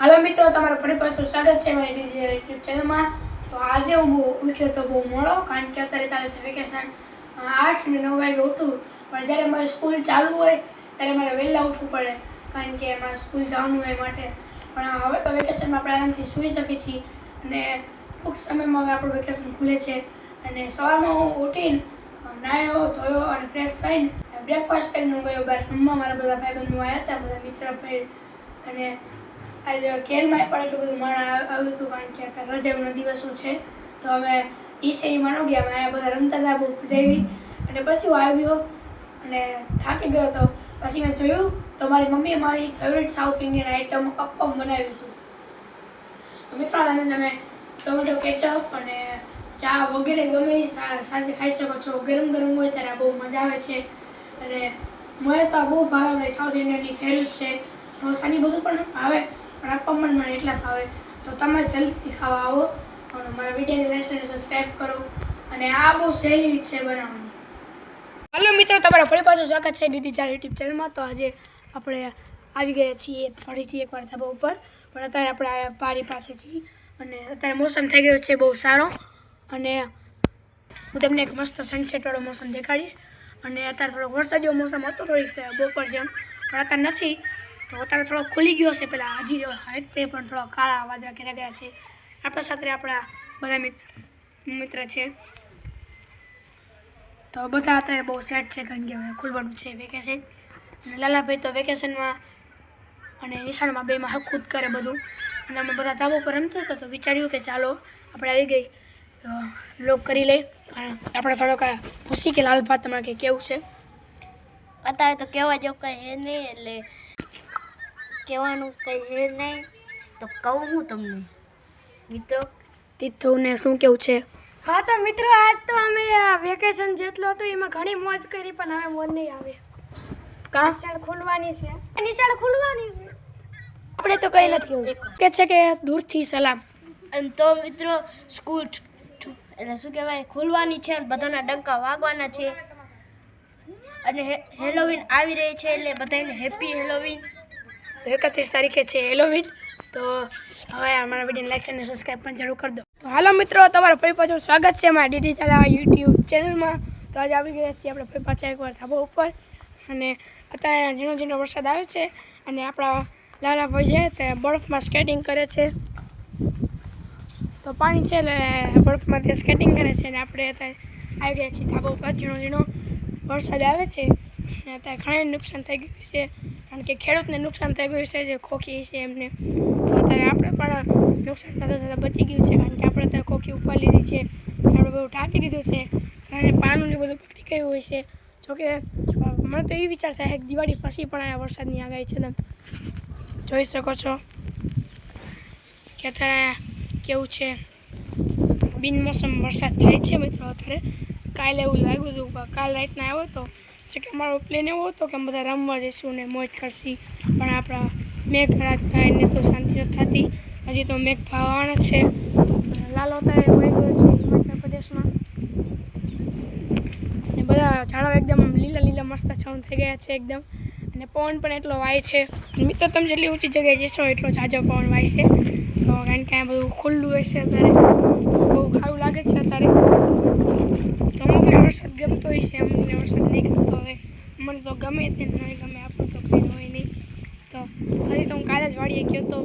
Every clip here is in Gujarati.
હાલો મિત્રો, તમારું ફરી પાછું સ્વાગત છે મારી યુટ્યુબ ચેનલમાં. તો આજે હું બહુ ઉઠ્યો તો બહુ મોડો, કારણ કે અત્યારે ચાલે છે વેકેશન આઠ ને નવ વાગે ઉઠું. પણ જ્યારે મારે સ્કૂલ ચાલુ હોય, ત્યારે મારે વહેલા ઉઠવું પડે, કારણ કે મારે સ્કૂલ જવાનું હોય માટે. પણ હવે તો વેકેશનમાં આપણે આરામથી સૂઈ શકીએ છીએ. અને ટૂંક સમયમાં હવે આપણું વેકેશન ખુલે છે. અને સવારમાં હું ઉઠીને નાયો, ધોયો અને ફ્રેશ થઈને બ્રેકફાસ્ટ કરીને ગયો બહાર. રમવા મારા બધા ભાઈબંધો આવ્યા હતા, બધા મિત્ર, ભાઈ. અને આજે ખેલમાં પણ એટલું બધું માણ આવ્યું હતું કારણ કે અત્યારે રજાઓના દિવસો છે, તો અમે ઈ શેરીમાં ન ગયા અમે બધા રમતા હતા, બહુ મજા અને પછી હું આવ્યો અને થાકી ગયો હતો. પછી મેં જોયું, તો મારી મમ્મીએ મારી favourite south Indian item appam બનાવ્યું હતું. મિત્રો તમે તમે ટોમેટો કેચઅપ અને ચા વગેરે ગમે એ સાથે ખાઈ શકો છો. ગરમ ગરમ હોય ત્યારે બહુ મજા આવે છે. અને મને તો બહુ ભાવે સાઉથ ઇન્ડિયનની ફેવરેટ છે. ઢોસાની બધું પણ ભાવે પણ અપ્પમ મને એટલા ભાવે, તો તમે જલ્દીથી ખાવા આવો અને મારા વિડીયોને લાઈક અને સબસ્ક્રાઈબ કરો અને આ બહુ સહેલી રીત છે બનાવવાની. હલો મિત્રો, તમારા ફરી પાછું સ્વાગત છે ડીડી ચાર યુટ્યુબ ચેનલમાં. તો આજે આપણે આવી ગયા છીએ ફરીથી એકવાર ધાબા ઉપર, પણ અત્યારે આપણે પારી પાસે છીએ અને અત્યારે મોસમ થઈ ગયો છે બહુ સારો અને હું તમને એક મસ્ત સનસેટવાળો મોસમ દેખાડીશ. અને અત્યારે થોડોક વરસાદીઓ મોસમ હતો, થોડીક બપોર જેમ, પણ અત્યારે નથી. તો અત્યારે થોડો ખુલી ગયો છે પેલા હજી હાઈટ તે પણ થોડા કાળા વાદળા ઘેરા ગયા છે. આપણા સાથે આપણા બધા મિત્ર મિત્ર છે. તો બધા અત્યારે બહુ સેટ છે કારણ કે હવે ખુલવાનું છે વેકેશન અને લાલાભાઈ તો વેકેશનમાં અને નિશાળમાં બેમાં હકૂદ કરે બધું. અને અમે બધા ધાબો પર રમતા હતા તો વિચાર્યું કે ચાલો આપણે આવી ગઈ તો લોક કરી લઈ આપણે થોડોક ખુશી કે લાલભાત તમારે કંઈ કેવું છે? અત્યારે તો કહેવા જેવું કંઈ હે નહીં એટલે કહેવાનું કંઈ હે નહીં તો કહું હું તમને. મિત્રો? તીર્થોને શું કેવું છે? હા તો મિત્રો આજ તો અમે વેકેશન જેટલો હતું એમાં ઘણી મોજ કરી પણ હવે મોજ નહીં આવે. નિશાળ ખુલવાની છે. નિશાળ ખુલવાની છે. આપણે તો કંઈ નથી કે છે કે દૂરથી સલામ. અને તો મિત્રો સ્કૂલ એટલે શું કહેવાય ખુલવાની છે અને બધાના ડંકા વાગવાના છે. અને હે- હેલોવીન આવી રહી છે એટલે બધાને હેપી હેલોવીન એકત્રીસ તારીખે છે? હેલોવીન તો હવે અમારા વીડિયો લાઈક અને સબસ્ક્રાઈબ પણ જરૂર કરી દો. તો હાલો મિત્રો, તમારું ફરી પાછું સ્વાગત છે અમારા ડીડી ચાલા યુટ્યુબ ચેનલમાં તો આજે આવી ગયા છીએ આપણે ફરી પાછા એકવાર ધાબા ઉપર. અને અત્યારે ઝીણો ઝીણો વરસાદ આવે છે અને આપણા લાલા ભાઈ છે તે બરફમાં સ્કેટિંગ કરે છે. તો પાણી છે એટલે બરફમાં તે સ્કેટિંગ કરે છે અને આપણે અત્યારે આવી ગયા છીએ ધાબા ઉપર. ઝીણો ઝીણો વરસાદ આવે છે અને અત્યારે ઘણા નુકસાન થઈ ગયું છે. કારણ કે ખેડૂતને નુકસાન થઈ ગયું છે, જે ખોખી છે એમને. તો અત્યારે આપણે પણ નુકસાન થતાં થતાં બચી ગયું છે, કારણ કે આપણે અત્યારે ખોખી ઉપર લીધી છે. આપણે બધું ઢાંકી દીધું છે, અને પાનું ને બધું પકડી ગયું હોય છે. જોકે, મને તો એ વિચાર થાય કે દિવાળી પછી પણ આ વરસાદની આગાહી છે તમે જોઈ શકો છો કે અત્યારે કેવું છે. બિનમોસમ વરસાદ થાય છે મિત્રો અત્યારે. કાલે એવું લાગ્યું હતું, કાલ રાતના આવ્યો હતો. જે કે અમારો પ્લેન એવો હતો કે બધા રમવા જઈશું ને મોજ કરશી. પણ આપણા મેઘરાજભાઈને તો શાંતિ નથી થતી. હજી તો મેઘ ભાવાણ છે. લાલો અત્યારે વહી ગયો છે બધા ઝાડવા એકદમ લીલા લીલા મસ્ત છાઉન થઈ ગયા છે એકદમ. અને પવન પણ એટલો વાય છે. મિત્રો, તમે જેટલી ઊંચી જગ્યાએ જશો એટલો ઝાઝો પવન વાય છે. તો કારણ કે આ બધું ખુલ્લું છે અત્યારે. બહુ ખારું લાગે છે અત્યારે. તો અમુકને વરસાદ ગમતો હોય છે અમુકને વરસાદ નહીં ગમતો હોય મને તો ગમે તે નહીં ગમે આપણું તો કંઈ હોય નહીં તો હજી તો હું કાલે જ વાડીએ ગયો તો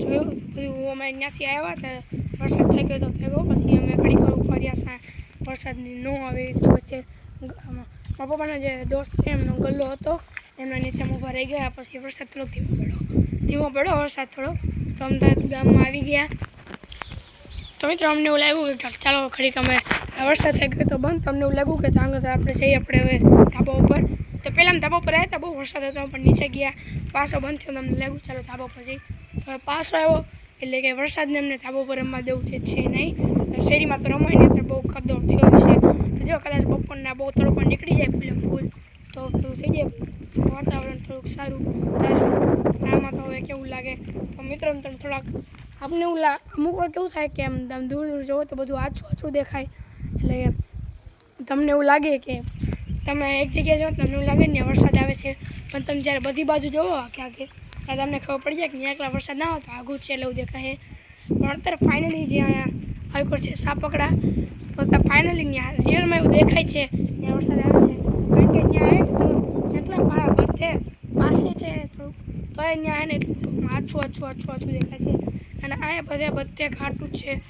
જોયું બધું અમે ત્યાંથી આવ્યા તો વરસાદ થઈ ગયો તો ભેગો પછી અમે ઘડીક વાર ફર્યા સા વરસાદની ન આવે તો પછી મારા પપ્પાનો જે દોસ્ત છે એમનો ગલ્લો હતો એમના નીચે ઊભા રહી ગયા પછી વરસાદ થોડોક ધીમો પડ્યો ધીમો પડ્યો વરસાદ થોડો તો અમદાવાદ ગામમાં આવી ગયા તો અમને એવું લાગ્યું કે ચાલો ખડીક અમે વરસાદ થઈ ગયો તો બંધ. તમને એવું લાગ્યું કે ત્યાં આપણે જઈએ આપણે હવે ધાબા ઉપર. તો પહેલાં ધાબા ઉપર આવ્યા હતા, બહુ વરસાદ હતો, પણ નીચે ગયા. પાછો બંધ થયો તમને લાગ્યું, ચાલો ધાબા ઉપર જઈ હવે પાછો આવ્યો, એટલે કે વરસાદને અમને ધાબા ઉપર રમવા દેવું છે નહીં. શેરીમાં તો રમાય નહીં બહુ ખદો થયો છે તો જો કદાચ બપોરના બહુ તડકો નીકળી જાય પેલો ફૂલ, તો પેલું થઈ જાય વાતાવરણ થોડુંક સારું. તાજું આમાં તો હવે કેવું લાગે? તો મિત્રો તમે થોડાક આપણે એવું લા, અમુક વાર કેવું થાય કે આમ દૂર દૂર જવો તો બધું આછું આછું દેખાય. એટલે તમને એવું લાગે કે તમે એક જગ્યાએ જાઓ તમને એવું લાગે ને વરસાદ આવે છે. પણ તમે જ્યારે બધી બાજુ જોવો આખે આખે ત્યારે તમને ખબર પડી જાય કે ત્યાં એકલા વરસાદ ના હોય તો આગું છે એટલે એવું દેખાય. પણ અત્યારે ફાઇનલી જે અહીંયા હાઈકોર્ટ છે સાપકડા, તો ત્યાં ફાઇનલી ત્યાં રિયલમાં એવું દેખાય છે ત્યાં વરસાદ આવે છે. કારણ કે ત્યાં એક તો જેટલા બધે પાસે છે થોડુંક તો એ ત્યાં એને આછું આછું આછું આછું દેખાય છે. અને અહીંયા બધે બધે ઘાટું છે.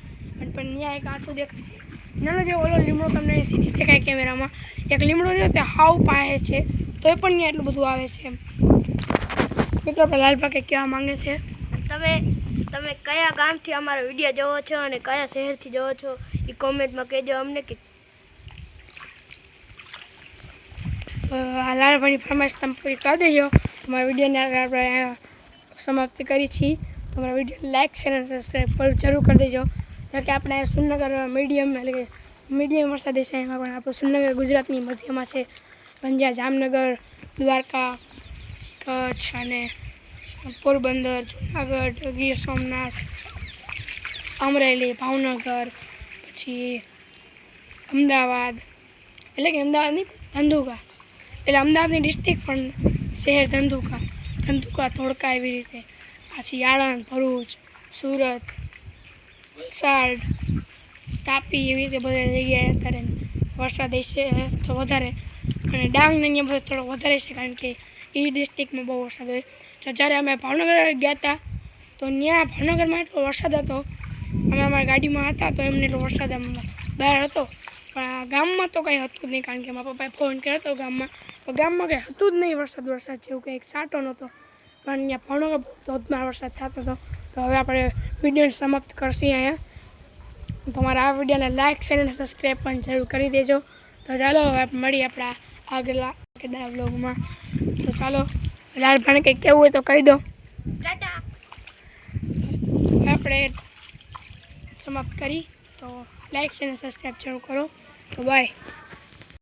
પણ ત્યાં એક આછું દેખાય છે. નાનો જે ઓલો લીમડો તમને નહીં દેખાય કેમેરામાં. એક લીમડો રહ્યો તે હાવ પાસે છે. તોય પણ અહીંયા એટલું બધું આવે છે મિત્રો આપણે લાલબા કહેવા માંગે છે. તમે તમે કયા ગામથી અમારો વીડિયો જોવો છો અને કયા શહેરથી જોવો છો એ કોમેન્ટમાં કહેજો અમને કે તો લાલભાઈની ફરમાઈશ તમે પૂરી કરી દેજો. તમારા વિડીયોને આપણે સમાપ્ત સમાપ્તિ કરી છીએ તમારા વીડિયો લાઇક શેર અને સબસ્ક્રાઈબ જરૂર કરી દેજો. કારણ કે આપણે સુરનગર મીડિયમ, એટલે કે મીડિયમ વરસાદ છે એમાં પણ આપણું સુરનગર ગુજરાતની મધ્યમાં છે. પંજા જામનગર, દ્વારકા, કચ્છ અને પોરબંદર, જુનાગઢ, ગીર સોમનાથ, અમરેલી, ભાવનગર, પછી અમદાવાદ, એટલે કે અમદાવાદની ધંધુકા, એટલે અમદાવાદની ડિસ્ટ્રિક્ટ પણ શહેર ધંધુકા ધંધુકા, ધોળકા એવી રીતે. પછી આણંદ, ભરૂચ, સુરત વલસાડ તાપી એવી રીતે બધા જગ્યાએ અત્યારે વરસાદ છે તો વધારે અને ડાંગને અહીંયા બધે થોડો વધારે છે કારણ કે એ ડિસ્ટ્રિક્ટમાં બહુ વરસાદ હોય તો જ્યારે અમે ભાવનગર ગયા હતા તો ત્યાં ભાવનગરમાં એટલો વરસાદ હતો અમે અમારી ગાડીમાં હતા તો એમને એટલો વરસાદ બહાર હતો પણ ગામમાં તો કંઈ હતું જ નહીં કારણ કે મારા પપ્પાએ ફોન કર્યો હતો ગામમાં તો ગામમાં કંઈ હતું જ નહીં વરસાદ વરસાદ જેવું કંઈક સાટો નહોતો પણ અહીંયા ભાવનગર ધોધમાર વરસાદ થતો હતો તો હવે આપણે વીડિયો સમાપ્ત કરશું અહીંયા. તમારા આ વિડીયોને લાઇક શેર અને સબસ્ક્રાઈબ પણ જરૂર કરી દેજો. તો ચાલો હવે મળીએ આપણા આગલા આગળના વ્લોગમાં. તો ચાલો લાલભાઈને કંઈક કહેવું હોય તો કહી દો. આપણે સમાપ્ત કરી. તો લાઇક શેર અને સબસ્ક્રાઈબ જરૂર કરો. તો બાય